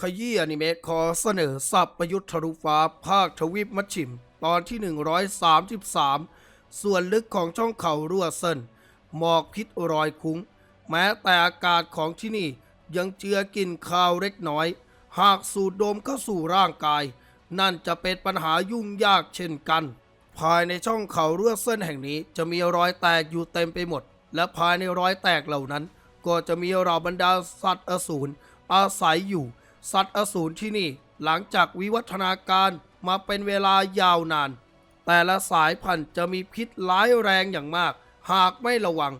ขยี้อนิเมะขอเสนอสับประยุทธ์ทะลุฟ้าภาคทวีปมัชชิม ตอนที่ 133 ส่วนลึกของช่องเขารั่วเส้นหมอกพิษรอยคุ้ง แม้แต่อากาศของที่นี่ยังเจือกินคาวเล็กน้อย หากสูดดมเข้าสู่ร่างกาย นั่นจะเป็นปัญหายุ่งยากเช่นกัน ภายในช่องเขารั่วเส้นแห่งนี้จะมีรอยแตกอยู่เต็มไปหมด และภายในรอยแตกเหล่านั้น ก็จะมีเหล่าบรรดาสัตว์อสูรอาศัยอยู่ สัตว์อสูรที่นี่หลังจากวิวัฒนาการมาเป็นเวลายาวนาน แต่ละสายพันธุ์จะมีพิษร้ายแรงอย่างมาก หากไม่ระวัง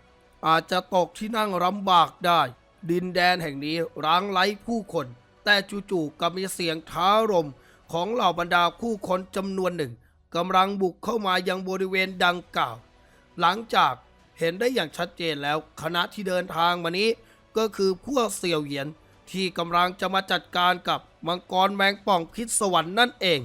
อาจจะตกที่นั่งลำบากได้ ดินแดนแห่งนี้ร้างไร้ผู้คน แต่จู่ๆก็มีเสียงท้ารมของเหล่าบรรดาผู้คนจำนวนหนึ่งกำลังบุกเข้ามายังบริเวณดังกล่าว หลังจากเห็นได้อย่างชัดเจนแล้วคณะที่เดินทางมานี้ ก็คือพวกเสี่ยวเหยียน ที่กำลังจะมาจัดการกับมังกรแมงป่องพิษสวรรค์นั่นเอง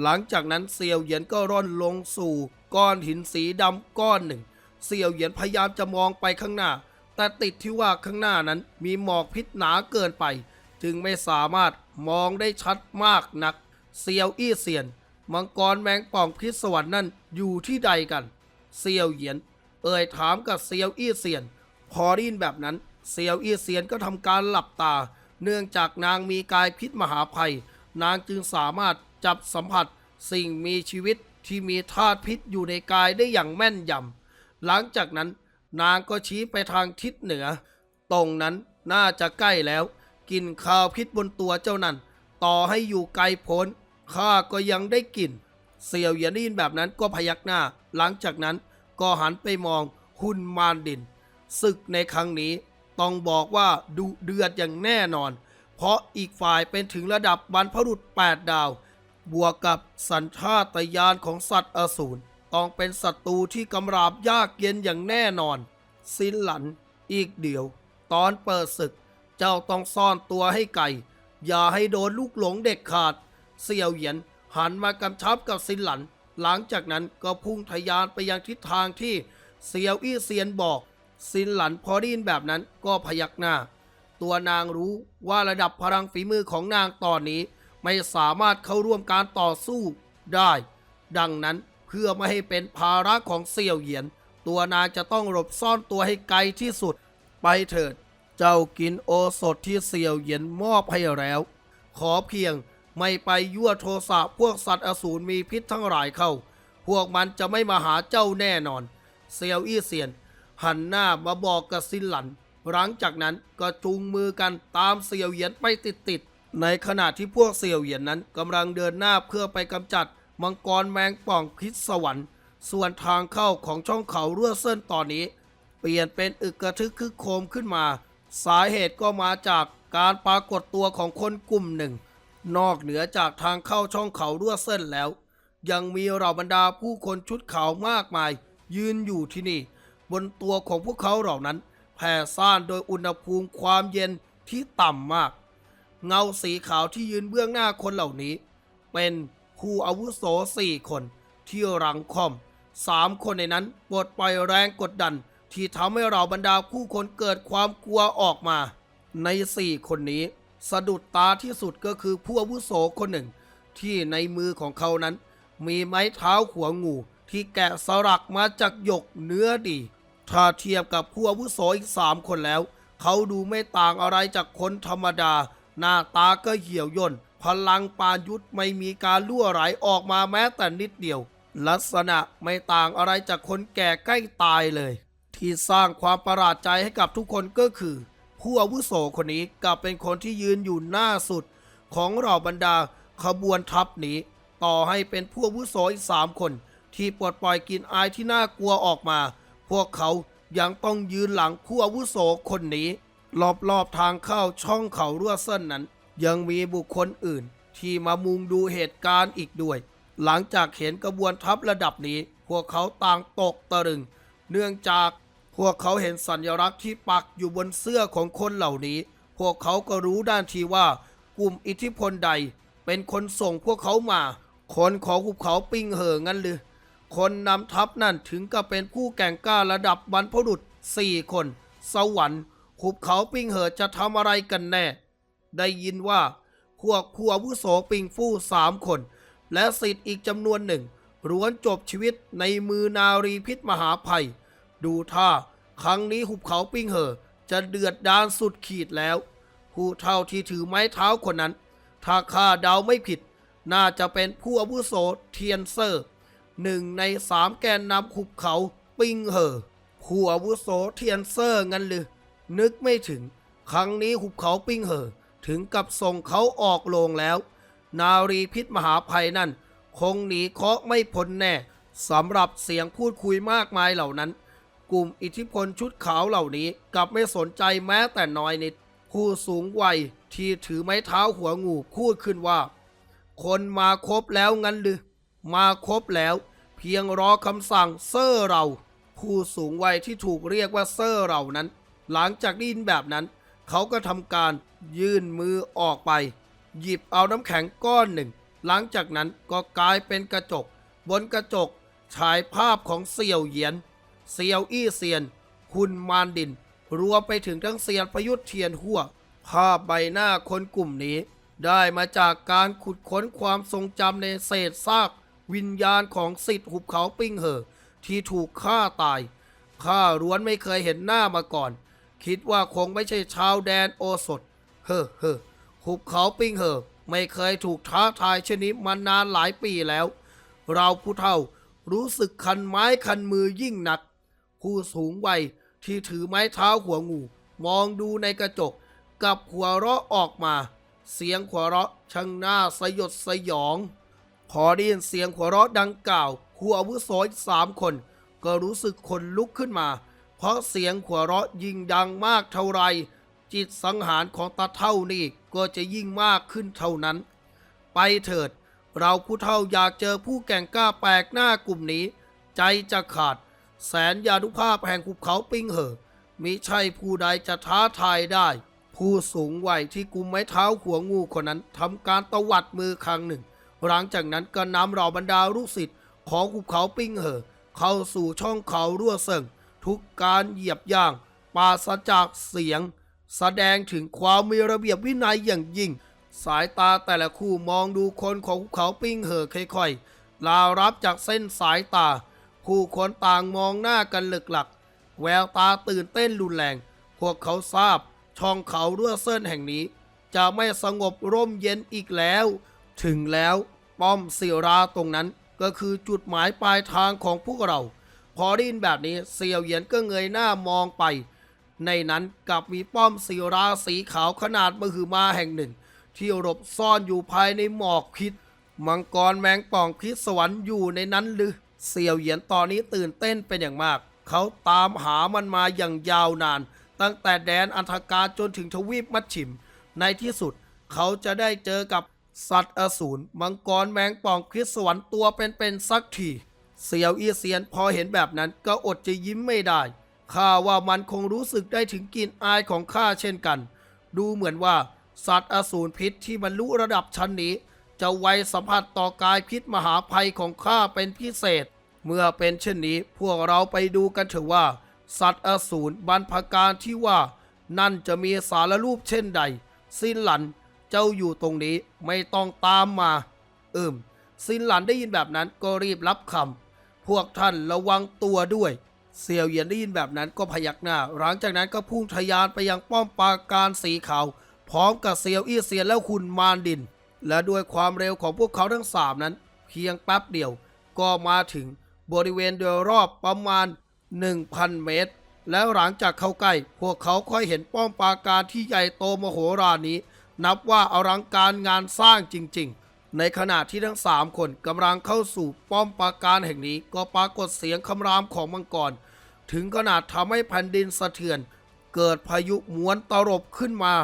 หลังจากนั้นเสี่ยวเหยียนก็ร่อนลงสู่ก้อนหินสีดำก้อนหนึ่งเสี่ยวเหยียนพยายามจะมองไปข้างหน้า แต่ติดที่ว่าข้างหน้านั้นมีหมอกพิษหนาเกินไป จึงไม่สามารถมองได้ชัดมากนัก เซียวอี้เซียน มังกรแมงป่องพิษสวรรค์นั่นอยู่ที่ใดกัน เซียวเหยียน เอ่ยถามกับเซียวอี้เซียน พอได้ยินแบบนั้น เซียวอี้เซียนก็ทำการหลับตา เนื่องจากนางมีกายพิษมหาภัย นางจึงสามารถจับสัมผัสสิ่งมีชีวิตที่มีธาตุพิษอยู่ในกายได้อย่างแม่นยำ หลังจากนั้นนางก็ชี้ไปทางทิศเหนือ ตรงนั้นน่าจะใกล้แล้ว กินข้าวพิษบนตัวเจ้านั่น ต่อให้อยู่ไกลพ้นข้าก็ยังได้กลิ่น เสี่ยวเยียนได้ยินแบบนั้นก็พยักหน้า หลังจากนั้นก็หันไปมองหุ่นมารดินศึกในครั้งนี้ ต้องบอกว่าดุเดือดอย่างแน่นอน เพราะอีกฝ่ายเป็นถึงระดับบรรพรุษ8ดาว บวกกับสัญชาตญาณของสัตว์อสูรต้องเป็นศัตรูที่กำราบยากเย็นอย่างแน่นอน สินหลันอีกเดียว ตอนเปิดศึก เจ้าต้องซ่อนตัวให้ไกลอย่าให้โดนลูกหลงเด็ดขาด เสี่ยวเหยียนหันมากำชับกับสินหลัน หลังจากนั้นก็พุ่งทะยานไปยังทิศทางที่เสี่ยวอี้เซียนบอก สินหลันพอได้ยินแบบนั้นก็พยักหน้า ตัวนางรู้ว่าระดับพลังฝีมือของนางตอนนี้ ไม่สามารถเข้าร่วมการต่อสู้ได้ ดังนั้นเพื่อไม่ให้เป็นภาระของเสี่ยวเหยียน ตัวนางจะต้องหลบซ่อนตัวให้ไกลที่สุด ไปเถิด เจ้ากินโอสถที่เสี่ยวเหยียนมอบให้แล้ว ขอเพียงไม่ไปยั่วโทสะพวกสัตว์อสูรมีพิษทั้งหลายเข้า พวกมันจะไม่มาหาเจ้าแน่นอน เซียวอี้เซียน หันหน้ามาบอกกับซินหลัน หลังจากนั้นก็จูงมือกันตามเสี่ยวเหยียนไปติดๆในขณะที่พวกเสี่ยวเหยียนนั้นกำลังเดินหน้าเพื่อไปกำจัดมังกรแมงป่องพิษสวรรค์ ส่วนทางเข้าของช่องเขารั่วเส้นตอนนี้ เปลี่ยนเป็นอึกกระทึกคึกโครมขึ้นมา สาเหตุก็มาจากการปรากฏตัวของคนกลุ่มหนึ่ง นอกเหนือจากทางเข้าช่องเขารั่วเส้นแล้ว ยังมีเหล่าบรรดาผู้คนชุดขาวมากมาย ยืนอยู่ที่นี่ บนตัวของพวกเขาเหล่านั้น แผ่ซ่านโดยอุณหภูมิความเย็นที่ต่ำมาก เงาสีขาวที่ยืนเบื้องหน้าคนเหล่านี้ เป็นผู้อาวุโสสี่คนที่รังคอมสามคนในนั้นปลดปล่อยแรงกดดัน ที่ทำให้เราบรรดาผู้คนเกิดความกลัวออกมา ในสี่คนนี้ สะดุดตาที่สุดก็คือผู้อาวุโสคนหนึ่ง ที่ในมือของเขานั้น มีไม้เท้าหัวงูที่แกะสลักมาจากหยกเนื้อดี ถ้าเทียบกับผู้อาวุโสอีกสามคนแล้ว เขาดูไม่ต่างอะไรจากคนธรรมดา หน้าตาก็เหี่ยวย่น พลังปานยุทธไม่มีการลั่วไหลออกมาแม้แต่นิดเดียว ลักษณะไม่ต่างอะไรจากคนแก่ใกล้ตายเลย ที่สร้างความประหลาดใจให้กับทุกคนก็คือ ผู้อาวุโสคนนี้กลับเป็นคนที่ยืนอยู่หน้าสุด ของเหล่าบรรดาขบวนทัพนี้ ต่อให้เป็นผู้อาวุโสอีกสามคน ที่ปลดปล่อยกลินอายที่น่ากลัวออกมา พวกเขายังต้องยืนหลังผู้อาวุโสคนนี้ รอบๆทางเข้าช่องเขารั่วเส้นนั้น ยังมีบุคคลอื่น ที่มามุงดูเหตุการณ์อีกด้วย หลังจากเห็นกระบวนทัพระดับนี้ พวกเขาต่างตกตะลึง เนื่องจากพวกเขาเห็นสัญลักษณ์ที่ปักอยู่บนเสื้อของคนเหล่านี้ พวกเขาก็รู้ด้านทีว่ากลุ่มอิทธิพลใด เป็นคนส่งพวกเขามา คนของหุบเขาปิ้งเหองั้นหรือ คนนำทัพนั่นถึงกับเป็นผู้แก่งกล้าระดับบรรพบุรุษสี่คน สวรรค์หุบเขาปิงเหอจะทำอะไรกันแน่ ได้ยินว่าพวกผู้อาวุโสปิงฟู่สามคน และสิทธิ์อีกจำนวนหนึ่งล้วนจบชีวิตในมือนารีพิษมหาภัย ดูท่าครั้งนี้หุบเขาปิ้งเหอ จะเดือดดานสุดขีดแล้ว ผู้เท่าที่ถือไม้เท้าคนนั้น ถ้าข้าเดาไม่ผิด น่าจะเป็นผู้อาวุโสเทียนเซอร์ หนึ่งในสามแกนนำหุบเขาปิ้งเหอผู้อาวุโสเทียนเซอร์งั้นหรือ นึกไม่ถึง ครั้งนี้หุบเขาปิ้งเหอ ถึงกับส่งเขาออกโลงแล้ว นารีพิษมหาภัยนั่น คงหนีเคาะไม่พ้นแน่สำหรับเสียงพูดคุยมากมายเหล่านั้น กลุ่มอิทธิพลชุดขาวเหล่านี้กลับไม่สนใจแม้แต่น้อยนิด ผู้สูงวัยที่ถือไม้เท้าหัวงูพูดขึ้นว่า คนมาครบแล้วงั้นหรือมาครบแล้ว เพียงรอคำสั่งเซอร์เรา ผู้สูงวัยที่ถูกเรียกว่าเซอร์เรานั้น หลังจากได้ยินแบบนั้น เขาก็ทำการยื่นมือออกไป หยิบเอาน้ำแข็งก้อนหนึ่ง หลังจากนั้นก็กลายเป็นกระจก บนกระจกฉายภาพของเสี่ยวเหยียนเซียวอี้เซียน คุณมานดิน รวมไปถึงทั้งเซียนประยุทธ์เทียนหัวภาพใบหน้าคนกลุ่มนี้ ได้มาจากการขุดค้นความทรงจำในเศษซาก วิญญาณของสิทธิ์หุบเขาปิ้งเหอ ที่ถูกฆ่าตายข้าร้วนไม่เคยเห็นหน้ามาก่อน คิดว่าคงไม่ใช่ชาวแดนโอสถ เฮ้อเฮ้อหุบเขาปิ้งเหอ ไม่เคยถูกท้าทายชนิดมานานหลายปีแล้ว เราผู้เฒ่ารู้สึกคันไม้คันมือยิ่งหนัก ผู้สูงวัยที่ถือไม้เท้าหัวงู มองดูในกระจกกับหัวเราะออกมา เสียงหัวเราะช่างน่าสยดสยอง พอได้ยินเสียงหัวเราะดังกล่าวผู้อาวุโสอีกสามคน ก็รู้สึกขนลุกขึ้นมา เพราะเสียงหัวเราะยิ่งดังมากเท่าไร จิตสังหารของตาเท่านี่ก็จะยิ่งมากขึ้นเท่านั้น ไปเถิด เราผู้เท่าอยากเจอผู้แก่งกล้าแปลกหน้ากลุ่มนี้ ใจจะขาด แสนยานุภาพแห่งภูเขาปิ้งเหอมิใช่ผู้ใดจะท้าทายได้ ผู้สูงวัยที่กุมไม้เท้าหัวงูคนนั้นทำการตวัดมือครั้งหนึ่ง หลังจากนั้นก็นำเหล่าบรรดาลูกศิษย์ของภูเขาปิ้งเหอ เข้าสู่ช่องเขารั่วเซิงทุกการเหยียบย่างปราศจากเสียง แสดงถึงความมีระเบียบวินัยอย่างยิ่ง สายตาแต่ละคู่มองดูคนของภูเขาปิ้งเหอค่อยๆลารับจากเส้นสายตา ผู้คนต่างมองหน้ากันหลึกหลัก แววตาตื่นเต้นรุนแรง พวกเขาทราบ ช่องเขารั่วเส้นแห่งนี้ จะไม่สงบร่มเย็นอีกแล้ว ถึงแล้วป้อมศิราตรงนั้นก็คือจุดหมายปลายทางของพวกเรา พอได้ยินแบบนี้เซียวเหยียนก็เงยหน้ามองไป ในนั้นกลับมีป้อมศิราสีขาวขนาดมหึมาแห่งหนึ่ง ที่หลบซ่อนอยู่ภายในหมอกพิษมังกรแมงป่องพิษสวรรค์อยู่ในนั้นหรือเสี่ยวเหยียนตอนนี้ตื่นเต้นเป็นอย่างมาก เขาตามหามันมาอย่างยาวนาน ตั้งแต่แดนอันธการจนถึงทวีปมัดฉิม ในที่สุดเขาจะได้เจอกับ สัตว์อสูรมังกรแมงป่องพิสวรรค์ตัวเป็นๆสักทีเสี่ยวอีเซียนพอเห็นแบบนั้นก็อดจะยิ้มไม่ได้ข้าว่ามันคงรู้สึกได้ถึงกลิ่นอายของข้าเช่นกัน ดูเหมือนว่า สัตว์อสูรพิษที่บรรลุระดับชั้นนี้ จะไวสัมผัสต่อกายพิษมหาภัยของข้าเป็นพิเศษ เมื่อเป็นเช่นนี้พวกเราไปดูกันเถอะว่า สัตว์อสูรบรรพการที่ว่า นั่นจะมีสารรูปเช่นใด สิ้นหลัน เจ้าอยู่ตรงนี้ไม่ต้องตามมา เอิมสินหลันได้ยินแบบนั้นก็รีบรับคำพวกท่านระวังตัวด้วย เสี่ยวเหยียนได้ยินแบบนั้นก็พยักหน้า หลังจากนั้นก็พุ่งทะยานไปยังป้อมปราการสีขาว พร้อมกับเซียวอี้เซียนและคุณมารดิน และด้วยความเร็วของพวกเขาทั้งสามนั้น เพียงแป๊บเดียว ก็มาถึงบริเวณโดยรอบประมาณ 1,000 เมตร แล้วหลังจากเข้าใกล้ พวกเขาค่อยเห็นป้อมปราการที่ใหญ่โตมโหฬารนี้ นับว่าอลังการงานสร้างจริง ๆ ในขณะที่ทั้งสามคนกำลังเข้าสู่ป้อมปราการแห่งนี้ ก็ปรากฏเสียงคำรามของมังกร ถึงขนาดทำให้แผ่นดินสะเทือน เกิดพายุม้วนตลบขึ้นมา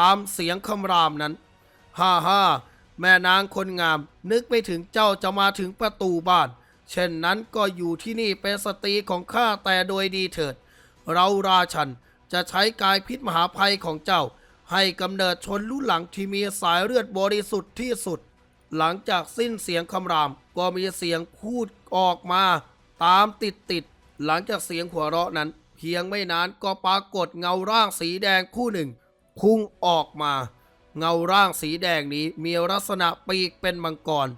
ตามเสียงคำรามนั้น ฮ่าฮ่าแม่นางคนงาม นึกไม่ถึงเจ้าจะมาถึงประตูบ้าน เช่นนั้นก็อยู่ที่นี่เป็นสตรีของข้าแต่โดยดีเถิด เราราชันจะใช้กายพิษมหาภัยของเจ้า ให้กำเนิดชนรุ่นหลังที่มีสายเลือดบริสุทธิ์ที่สุด หลังจากสิ้นเสียงคำราม ก็มีเสียงพูดออกมา ตามติดติด หลังจากเสียงหัวเราะนั้น เพียงไม่นานก็ปรากฏเงาร่างสีแดงคู่หนึ่ง พุ่งออกมา เงาร่างสีแดงนี้มีลักษณะปีกเป็นมังกร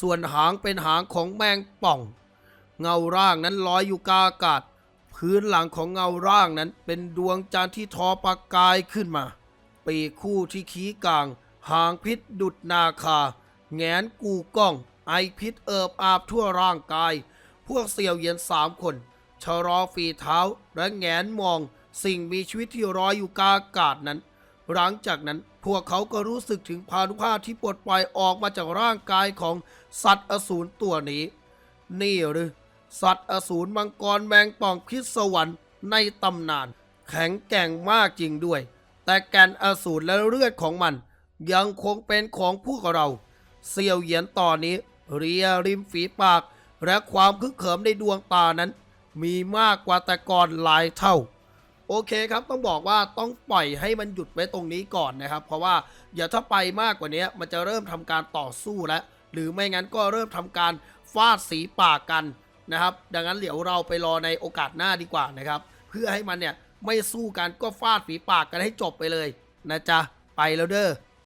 ส่วนหางเป็นหางของแมงป่อง เงาร่างนั้นลอยอยู่กลางอากาศ พื้นหลังของเงาร่างนั้นเป็นดวงจันทร์ที่ทอประกายขึ้นมา ปีคู่ที่ขี้กลาง หางพิษดุดนาคา แงนกูก้อง ไอพิษเอิบอาบทั่วร่างกาย พวกเสี่ยวเยียนสามคน ชะลอฝีเท้าและแงนมอง สิ่งมีชีวิตที่รอยอยู่กลางอากาศนั้น หลังจากนั้นพวกเขาก็รู้สึกถึงพานุภาพที่ปลดปล่อยออกมาจากร่างกายของสัตว์อสูรตัวนี้ นี่หรือ สัตว์อสูรมังกรแมงป่องพิศวรรค์ในตำนาน แข็งแกร่งมากจริงด้วย แต่แกนอสูรและเลือดของมัน ยังคงเป็นของพวกเรา เซียวเหยียนตอนนี้ เรียริมฝีปาก และความคึกเขิมในดวงตานั้น มีมากกว่าแต่ก่อนหลายเท่า โอเคครับต้องบอกว่าต้องปล่อยให้มันหยุดไว้ตรงนี้ก่อนนะครับ เพราะว่าอย่าถ้าไปมากกว่านี้มันจะเริ่มทำการต่อสู้แล้วหรือไม่งั้นก็เริ่มทำการฟาดสีปากกันนะครับ ดังนั้นเดี๋ยวเราไปรอในโอกาสหน้าดีกว่านะครับ เพื่อให้มันเนี่ย ไม่สู้กันก็ฟาดฝีปากกันให้จบไปเลยนะจ๊ะไปแล้วเด้อ